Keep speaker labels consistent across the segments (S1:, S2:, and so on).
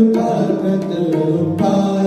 S1: the little pa,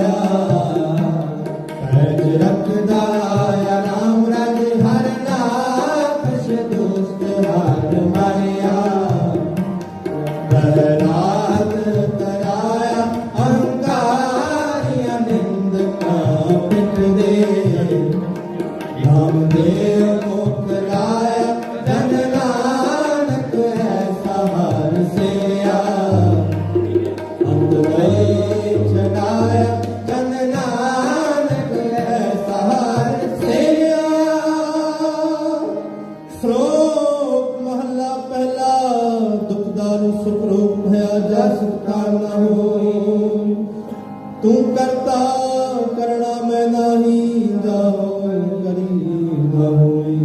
S1: ਕਰਣਾ ਮੈਂ ਨਾਹੀ ਦਾ ਹੋਏ ਕਰੀਬ ਹੋਏ।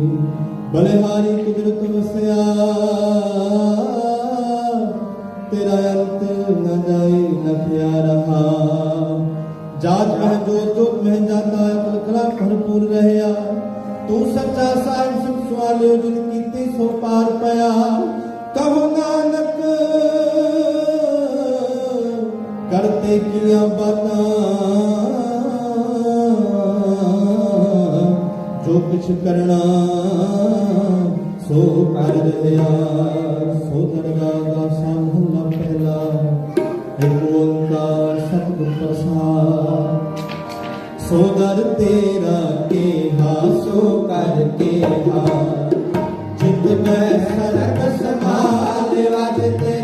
S1: ਬਲਿਹਾਰੀ ਕੁਦਰਤ ਵਸਿਆ, ਤੇਰਾ ਅੰਤ ਨ ਜਾਏ, ਨ ਪਿਆ ਰਹਾ। ਜਾਤ ਮਹਿ ਜੋ ਤੁਮ ਮਹਿ ਜਾਤਾ ਕਲਕਲਾ ਭਰਪੂਰ ਰਹਿਆ। ਤੂੰ ਸੱਚਾ ਸਾਹਿਬ ਸੁਖ ਸਵਾਲਿਓ, ਜਿਨ ਕੀਤੀ ਸੋ ਪਾਰ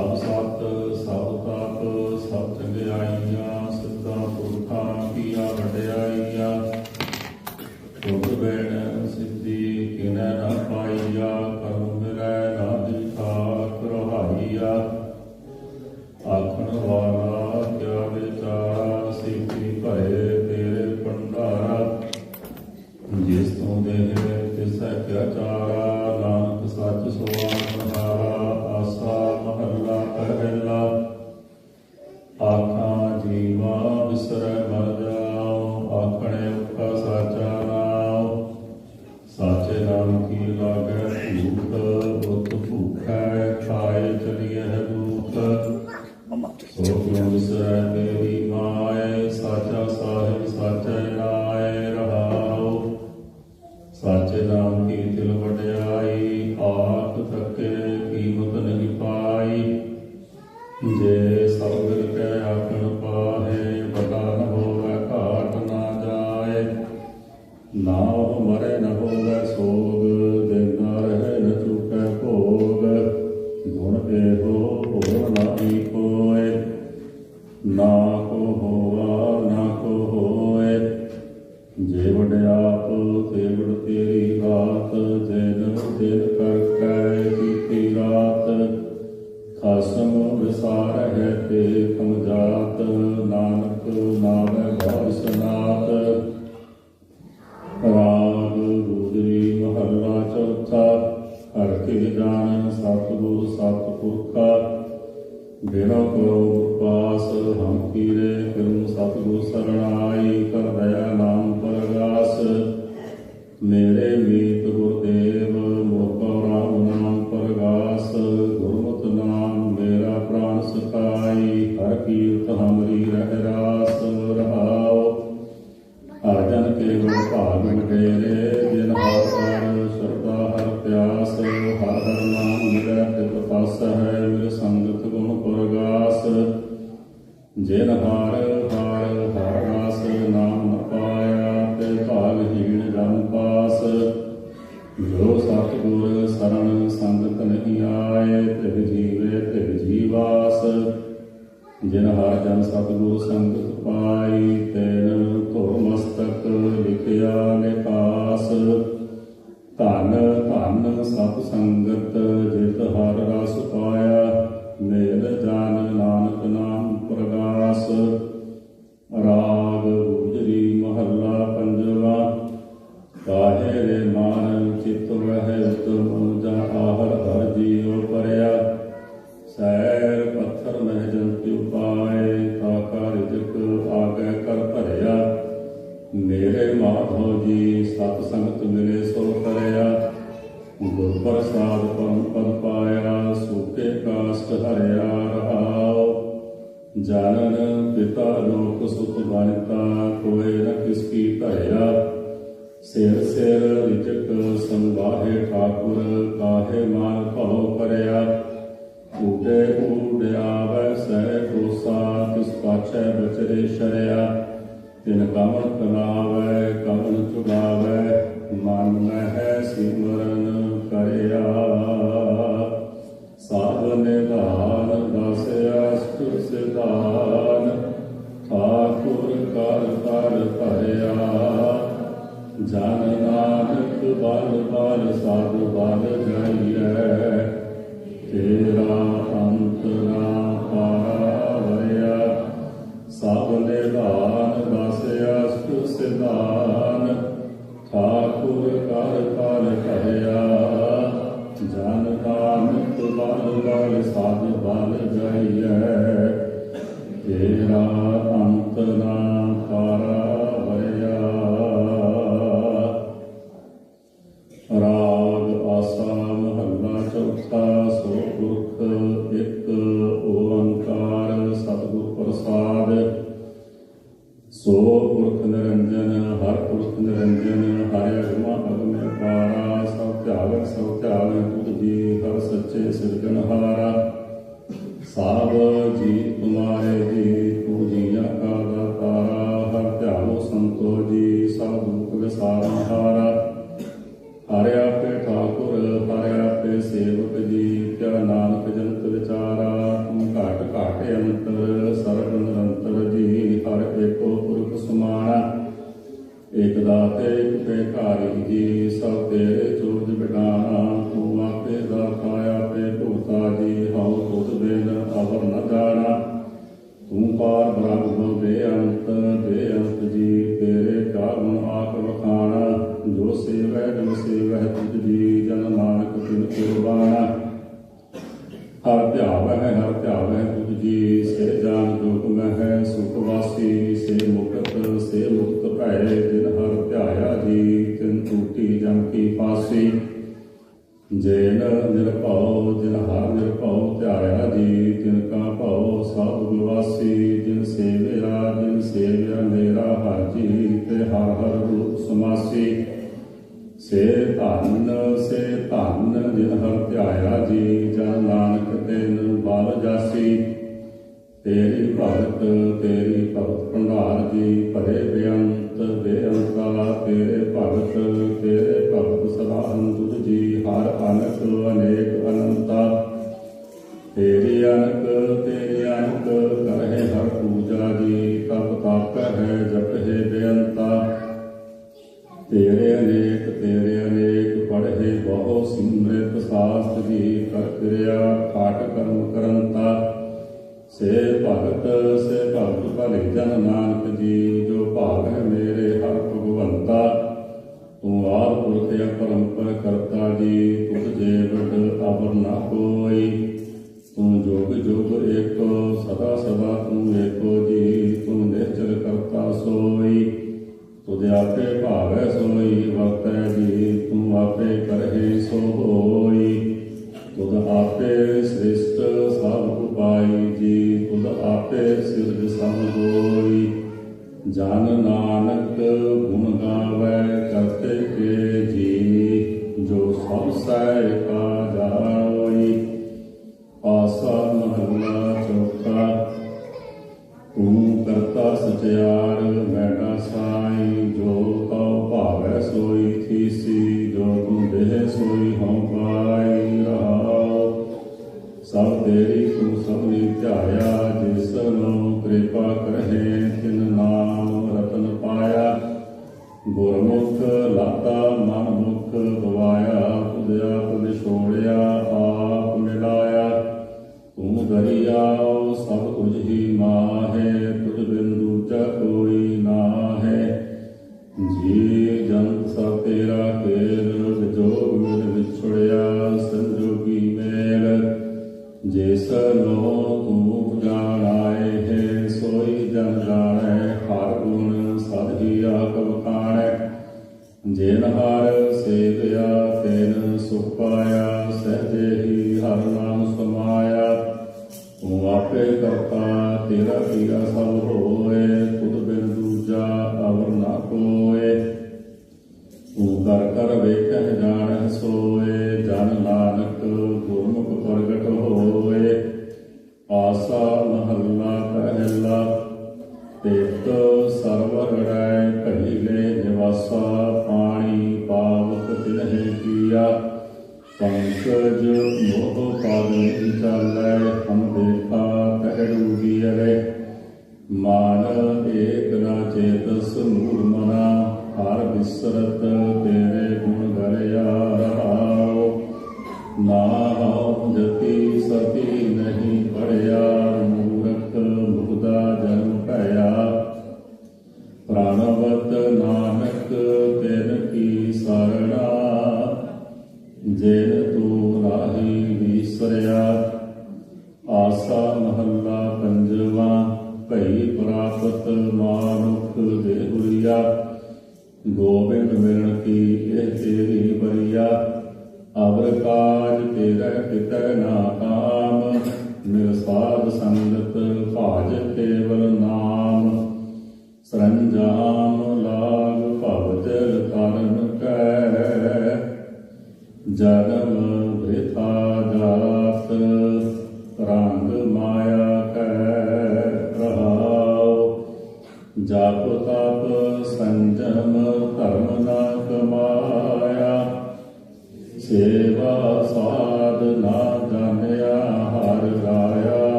S2: ਸਭ ਸਤ ਸਭ ਤਾਪ ਸਭ ਚੰਗਿਆਈਆਂ ਸਿੱਧਾ ਪੁਰਖਾਂ ਕੀਆ ਵਡਿਆਈਆਂ। ਤੁਧ ਬੈਣ ਕੀ ਤਿਲ ਵਡਿਆਈ ਆਪ ਥਕੇ ਨਾਈ ਕਰ ਦਇਆ ਨਾਮ ਪ੍ਰਗਾਸ। ਮੇਰੇ ਵੀ ਸਰਣ ਸੰਗਤ ਨਹੀਂ ਆਏ ਤਿਵ ਜੀਵੇ ਤਿਵ ਜੀਵਾਸ। ਜਿਨ ਹਰ ਜਨ ਸਤਿਗੁਰ ਸੰਗਤ ਪਾਈ Gracias, ਸੋ ਪੁਰਖ ਨਿਰੰਜਨ, ਹਰ ਪੁਰਖ ਨਿਰੰਜਨ, ਹਰਿ ਅਗਮਾ ਅਗਮ ਪਾਰਾ, ਸਭ ਧਿਆਵੈ ਸਭ ਧਿਆਵੈ, ਤੁਧ ਜੀ, ਹਰ ਸੱਚੇ ਸਿਰਜਣਹਾਰਾ ਸਾਬ ਜੀ ਤੁਮਾਰੇ ਜੀ ਤੂ ਜੀਆ ਕਾ ਦਾਤਾ ਹਰ ਧਿਆਵੋ ਸੰਤੋ ਜੀ, ਸਭ ਦੁਖ ਵਿਸਾਰਨਹਾਰਾ ਆਪੇ ਘਾਰੀ ਸਭ ਦੇ ਚੂਜ ਬਿਟਾਣਾ ਤੂੰ ਆਪੇ ਦਾਤਾ, ਆਪੇ ਭੋਤਾ ਜੀ, ਹਉ ਤੁਧ ਬਿਨ ਅਵਰ ਨ ਜਾਣਾ। ਤੂੰ ਪਾਰ ਬ੍ਰਹਮ ਬੇਅੰਤ ਬੇਅੰਤ ਜੀ, ਤੇਰੇ ਕਾਰਨ ਆਪ ਵਖਾਣਾ। ਜੋ ਸੇਵੈ ਜੋ ਸੇਵੈ, ਤੁਧ ਜੀ, ਜਨ ਨਾਨਕ ਤਿਨ ਕੁਰਬਾਨਾ ਹਰ ਧਿਆਵੈ ਹਰ ਧਿਆਵੈ ਪੜ੍ਹੇ ਬਹੁ ਸਿਮ੍ਰਿਤ ਸਾਸਤ ਜੀ, ਕਰ ਕਿਰਿਆ ਖਾਟ ਕਰਮ ਕਰੰਤਾ। ਸੇ ਭਗਤ ਸੇ ਭਗਤ ਭਲੇ ਜਨ ਨਾਨਕ ਜੀ, ਜੋ ਭਾਗ ਹੈ ਮੇਰੇ ਹਰ ਭਗਵੰਤਾ। ਤੂੰ ਆਪ ਪੁਰਖ ਅਪਰੰਪਰ ਕਰਤਾ ਜੀ, ਤੁਧ ਜੇਵਟ ਅਵਰ ਨਾ ਕੋਈ। ਤੂੰ ਜੋਗ ਜੋਗ ਏਕੋ, ਸਦਾ ਸਦਾ ਤੂੰ ਏਕੋ ਜਾਤੇ ਭਾਵੈ ਸੋਈ ਵਰਤੈ ਜੀ ਤੂੰ ਆਪੇ ਕਰਹਿ ਸੋ ਹੋਈ। ਤੁਧ ਆਪੇ ਸ੍ਰਿਸ਼ਟ ਸਭ ਉਪਾਈ ਜੀ ਤੁਧ ਆਪੇ ਸਿਰਜ ਸਭ ਹੋਈ ਜਨ ਨਾਨਕ ਗੁਣ ਗਾਵੈ, ਕਰਤੇ ਕੇ ਜੀ ਜੋ ਸਭ ਸੈ ਕਾ ਜਾਈ। ਆਸਾ ਮਹਲਾ ਚੌਕਾ ਤੂੰ ਕਰਤਾ ਸਚਿਆਰ ਆਪੇ ਕਰਤਾ, ਤੇਰਾ ਕੀਆ ਸਭ ਹੋਏ ਖੁਦ ਬਿਨ ਦੂਜਾ ਅਵਰ ਨਾ ਕੋਏ। ਤੂੰ ਕਰ ਕਰ ਵੇਖੈ ਜਾਣੈ ਸੋਏ। ਨੂਰ ਮਨਾ ਹਰ ਬਿਸਰਤ।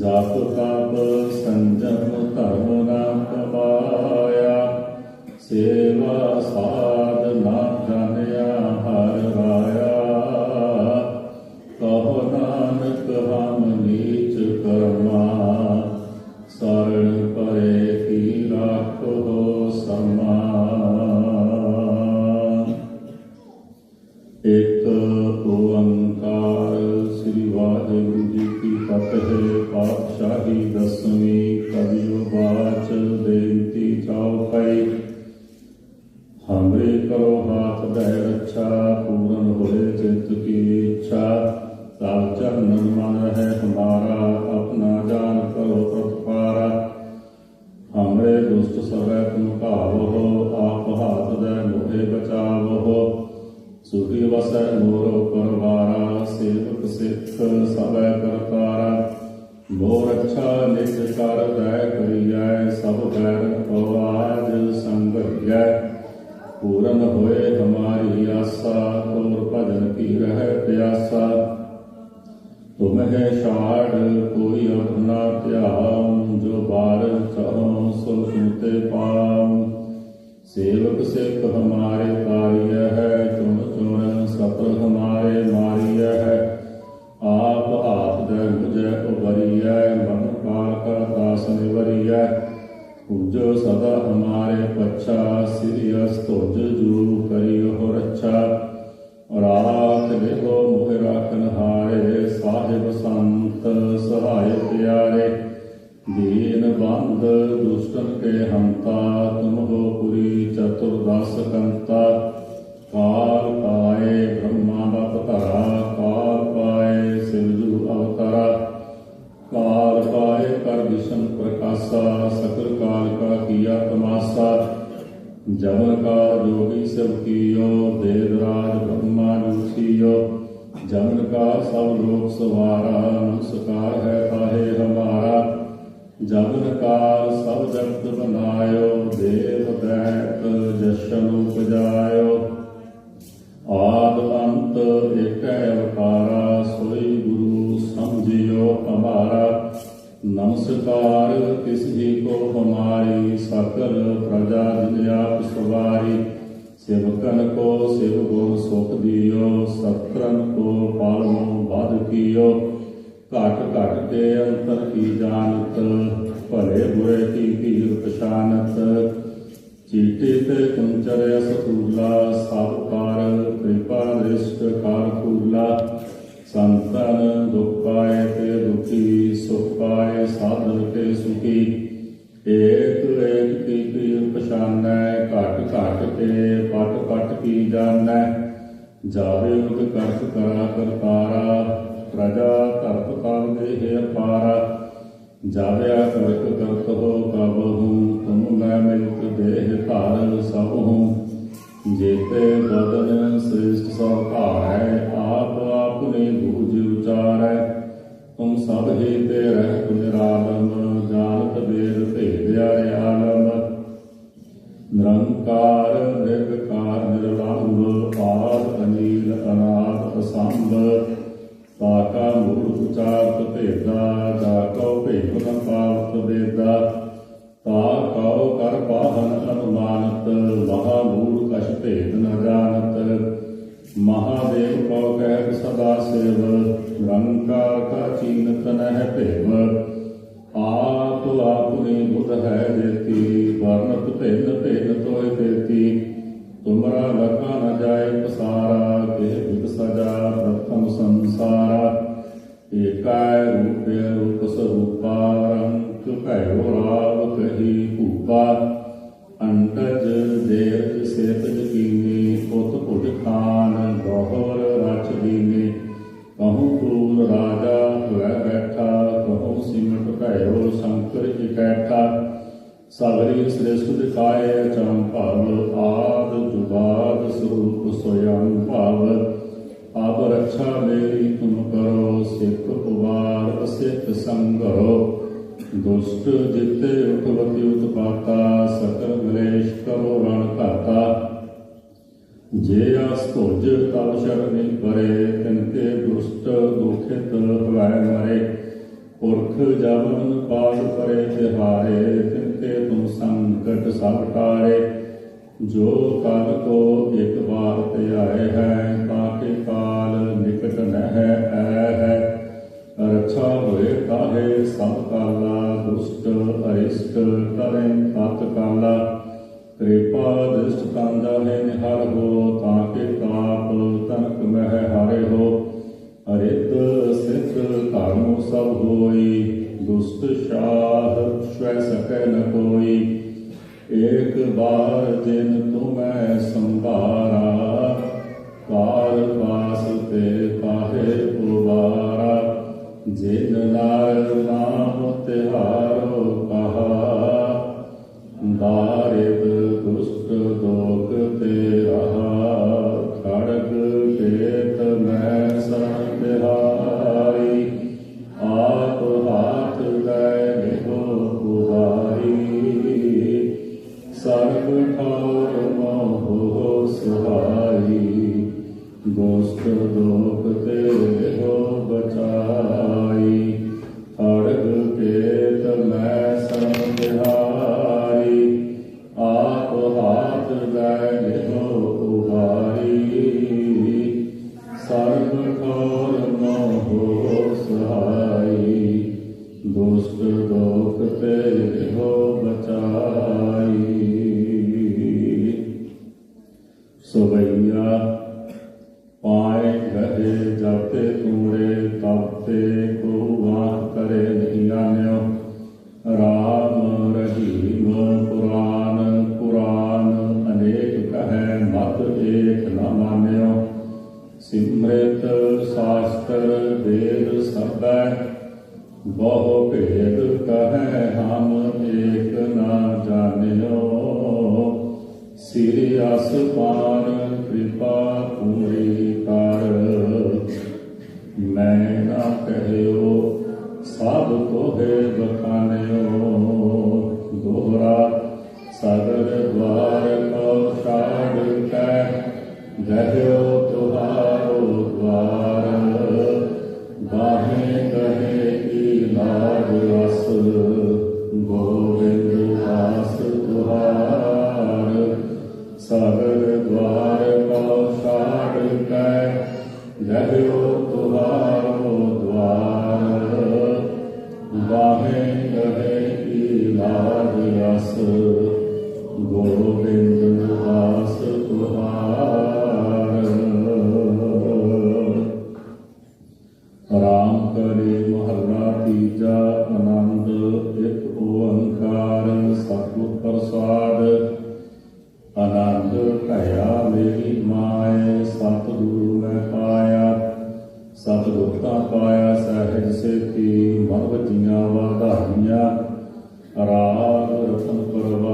S2: जाप पाप संग ਦੁਸ਼ਟ ਸਭੈ ਤੁਮ ਭਾਵੋ, ਆਪ ਹਾਥ ਦੇ ਮੋਹਿ ਬਚਾਵੋ। ਸੁਖੀ ਵਸੈ ਮੋਰ ਪਰਵਾਰਾ ਸੇਵਕ ਸਿੱਖ ਸਭੈ ਕਰਤਾਰਾ। ਮੋਰ ਅੱਛਾ ਨਿਜ ਕਰ ਦੈ ਕਰੀਐ, ਸਭ ਬੈਰ ਕੋ ਆਜ ਸੰਗਿਐ ਪੂਰਨ ਹੋਏ ਹਮਾਰੀ ਆਸਾ ਤੋਰ ਭਜਨ ਕੀ ਰਹਿ ਪਿਆਸਾ। ਤੁਮ ਛਾੜ, ਕੋਈ ਆਪਣਾ ਧਿਆਨ, ਜੋ ਬਾਰ ਚਾਹੋ ਸੋ ਸੁਨਤੇ ਪਾਮ ਸੇਵਕ ਸਿੱਖ ਹਮਾਰੇ ਕਾਰਿਯ ਹੈ ਚੁਣ ਚੁਣ ਸਤਰ ਹਮਾਰੇ ਮਾਰਿਯ ਹੈ ਆਪ ਹਾਥ ਦੇ ਮੁਝੇ ਉਬਰੀਐ ਮਨ ਕਾਲ ਕਾ ਦਾਸ ਨਿਵਰੀਐ ਪੂਜੋ ਸਦਾ ਹਮਾਰੇ ਪੱਛਾ ਸਿਰਿਯਸ ਤੁਜ ਜੂ ਕਰਿਓ ਰੱਛਾ ਰਾਖ ਦੇਹੋ ਮੋਹਿ ਰਾਖਨ ਹਾਰੇ ਸਾਹਿਬ ਸੰਤ ਸਹਾਇ ਪਿਆਰੇ ਦੀਨ ਬੰਦ ਦੁਸ਼ਟਨ ਕੇ ਹੰਤਾ ਤੁਮ ਹੋ ਪੁਰੀ ਚਤੁਰਦਸ ਕੰਤਾ ਜਗਤ ਬਨਾਇਓ ਦੇਵ ਦੈਤ ਜਸ਼ਨ ਉਪਜਾਇਓ। ਆਦ ਅੰਤ ਏਕੈ ਅਵਤਾਰਾ ਸੋਈ ਗੁਰੂ ਸਮਝਿਓ ਹਮਾਰਾ ਨਮਸਕਾਰ ਤਿਸ ਹੀ ਕੋ ਹਮਾਰੀ, ਸਕਲ ਪ੍ਰਜਾ ਜਿਨ ਆਪ ਸਵਾਰੀ। ਸੇਵਕਨ ਕੋ ਸਿਵ ਗੁਣ ਸੁਖ ਦਿਓ ਸਤਰਨ ਕੋ ਪਾਲੋ ਬਾਧ ਕੀਓ। ਘਟ ਘਟ ਕੇ ਅੰਤਰ ਕੀ ਜਾਣਤ ਭਲੇ ਬੁਰੇ ਕੀ ਭੀਰ ਪਛਾਨਤ ਚੀਤੇ ਤੇ ਕੁੰਚਰ ਅਸਤੂਲਾ, ਸਭ ਕਾਰ ਕਿਰਪਾ ਦ੍ਰਿਸ਼ਟ ਕਾਰ ਫੂਲਾ ਸੰਤਨ ਦੁਖ ਪਾਏ ਤੇ ਦੁਖੀ ਸੁਖ ਪਾਏ ਸਾਧਨ ਤੇ ਸੁਖੀ। ਏਕ ਏਕ ਕੀ ਪੀਰ ਪਛਾਨੈ, ਘਟ ਘਟ ਤੇ ਪਟ ਪਟ ਕੀ ਜਾਣੈ। ਜਾਵੇ ਉਦ ਕਰਤ ਕਰਾ ਕਰਤਾਰਾ, ਪ੍ਰਜਾ ਧਰਤ ਕਾਲ ਦੇ ਅਪਾਰਾ ਜਾਵਿਆ ਕਰਤ ਕਰਤ ਹੋ ਕਬਹੂ ਤੁਮ ਮੈਂ ਮਿਲਤ ਦੇਹ ਧਾਰ ਸਭ ਹੂੰ। ਜੇਤੇ ਬਦਨ ਸ੍ਰਿਸ਼ਟ ਸਭ ਭਾਰੈ ਆਪ ਆਪਨੇ ਬੂਝ ਉਚਾਰੈ। ਤੁਮ ਸਭ ਹੀ ਤੇ ਰਹਿ ਨਿਰਾਲਮ ਜਾਣਤ ਕਹੂੰ ਕੂਰ ਰਾਜਾ ਹੋਇ ਬੈਠਾ, ਕਹੂੰ ਸਿਮਟ ਭੈਰੋ ਸ਼ੰਕਰ ਇਕੈਠਾ ਸਗਰੀ ਸ੍ਰਿਸ਼ਟ ਦਿਖਾਏ ਚੰਭਵ ਆਦ ਜੁਗਾਦ ਸਰੂਪ ਸੋਯੰ ਭਾਵ ਆਪ ਰੱਖਾ ਮੇਰੀ ਤੁਮ ਕਰੋ, ਸਿੱਖ ਉਵਾਰ ਅਸਿੱਖ ਸੰਗਰੋ। ਦੁਸ਼ਟ ਜਿਤੇ ਉਠਵਤੀ ਉਤਪਾਤਾ, ਸਕਲ ਗਲੇਸ਼ ਕਰੋ ਰਣ ਘਾਤਾ। ਜੇ ਆਸ ਭੁਜ ਤਬ ਸ਼ਰਨਿ ਪਰੇ ਤਿਨਕੇ ਦੁਸ਼ਟ ਦੁਖਿਤ ਹਵੈ ਮਰੇ, ਪੁਰਖ ਜਮਨ ਪਾਸ ਕਰੇ ਤਿਹਾਰੇ, ਤਿਨਕੇ ਤੁਮ ਸੰਕਟ ਸਭ ਟਾਰੇ। ਜੋ ਕਲ ਕੋ ਇੱਕ ਵਾਰ ਤੇ ਆਏ ਹੈ ਤਾਕੇ ਕਾਲ ਨਿਕਟ ਨਹਿ ਐ ਹੈ ਰੱਛਾ ਹੋਏ ਕਾਹੇ ਸਭ ਕਾਲਾ, ਦੁਸ਼ਟ ਅਰਿਸ਼ਟ ਕਰੇ ਤਤ ਕਾਲਾ। ਕਿਰਪਾ ਦ੍ਰਿਸ਼ਟ ਕਾਂਦਾ ਹੈ ਨਿਹਾਲ ਹੋ Lord. ਮੈਂ ਨਾ ਕਹਿਓ ਸਭ ਕੋਹੇ ਬਖਾਨਿਓ। ਦੋਹਰਾ ਸਦਰ ਦਵਾਰ ਕੋ ਛਾੜ ਕੈ ਗਹਿਓ ਆਨੰਦ ਭਇਆ ਮੇਰੀ ਮਾਏ, ਸਤਿਗੁਰੂ ਮੈਂ ਪਾਇਆ। ਸਤਿਗੁਰ ਤਾਂ ਪਾਇਆ ਸਹਿਜ ਸੇਤੀ, ਮਨ ਵਜੀਆਂ ਵਾਧਾਈਆਂ। ਰਾਗ ਰਤਨ ਪਰਵਾਰ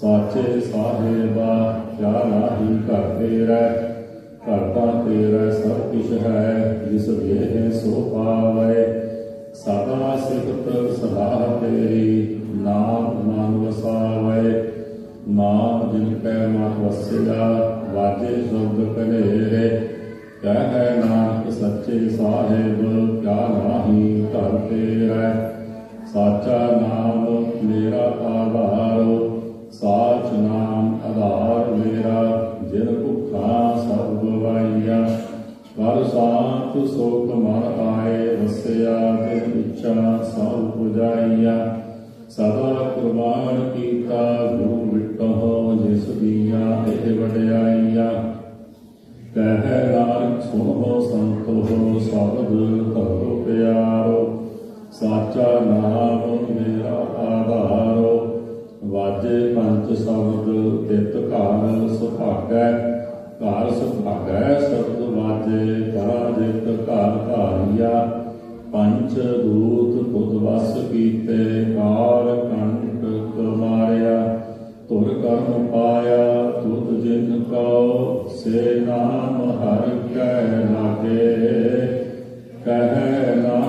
S2: ਸਾਚੇ ਸਾਹਿਬਾ ਕਿਆ ਨਾਹੀ ਘਰ ਤੇਰਾ ਘਰ ਤਾਂ ਤੇਰਾ ਸਭ ਕੁਛ ਹੈ, ਜਿਸ ਦੇਹ ਸੋ ਪਾਵੇ। ਸਦਾ ਸਿਫਤ ਸਦਾ ਤੇਰੀ, ਨਾਮ ਮਨ ਵਸਾਵੇ। ਨਾਮ ਜਿਨ ਕੈ ਮਨ ਵਸਿਆ, ਵਾਜੇ ਸ਼ਬਦ ਕਨੇਰੇ ਕਹੈ ਨਾਨਕ ਸੱਚੇ ਸਾਹਿਬ ਕਿਆ ਨਾਹੀ ਘਰ ਤੇਰਾ ਸਾਚਾ ਨਾਮ ਮੇਰਾ ਆਧਾਰ ਸਾਚ ਨਾਮ ਆਧਾਰ ਮੇਰਾ, ਜਿਨ ਭੁੱਖਾ ਸਭ ਗਵਾਈਆ ਕਰ ਸਾਤ ਸੋਖ ਮਨ ਆਏ ਵਸਿਆ ਤਿਨ ਇੱਛਾ ਸਭ ਪੁਜਾਈਆ। ਸਦਾ ਕੁਰਬਾਨ ਕੀਤਾ, ਗੁਰੂ ਵਿਟੋ ਜਿਸ ਦੀਆਂ ਇਹ ਵਡਿਆਈਆਂ। ਕਹਿ ਨਾਨਕ, ਸੁਣੋ ਸੰਤੋ ਸਬਦ ਕਰੋ ਪਿਆਰੋ। ਸਾਚਾ ਨਾਮ ਮੇਰਾ ਆਧਾਰੋ। ਵਾਜੇ ਸ਼ਬਦ ਤਿਤ ਘਰ ਸੁਭਾਗੈ ਘਰ ਸੁਭਾਗੈ ਸ਼ਬਦ ਵਾਜੇ ਕਰਾ ਜਿਤ ਘਰ ਧਾਰੀਆ। ਪੰਜ ਦੂਤ ਖੁਦ ਵਸ ਕੀਤੇ ਕਾਲ ਕੰਟਕ ਮਾਰਿਆ। ਤੁਰ ਕਰਮ ਪਾਇਆ, ਤੁਧ ਜਿਨ ਕਉ, ਸੇ ਨਾਮ ਹਰ ਕੈ ਲਾਗੇ ਕਹੈ ਨਾਨਕ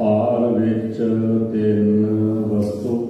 S2: ਆਰ ਵਿੱਚ ਤਿੰਨ ਵਸਤੂ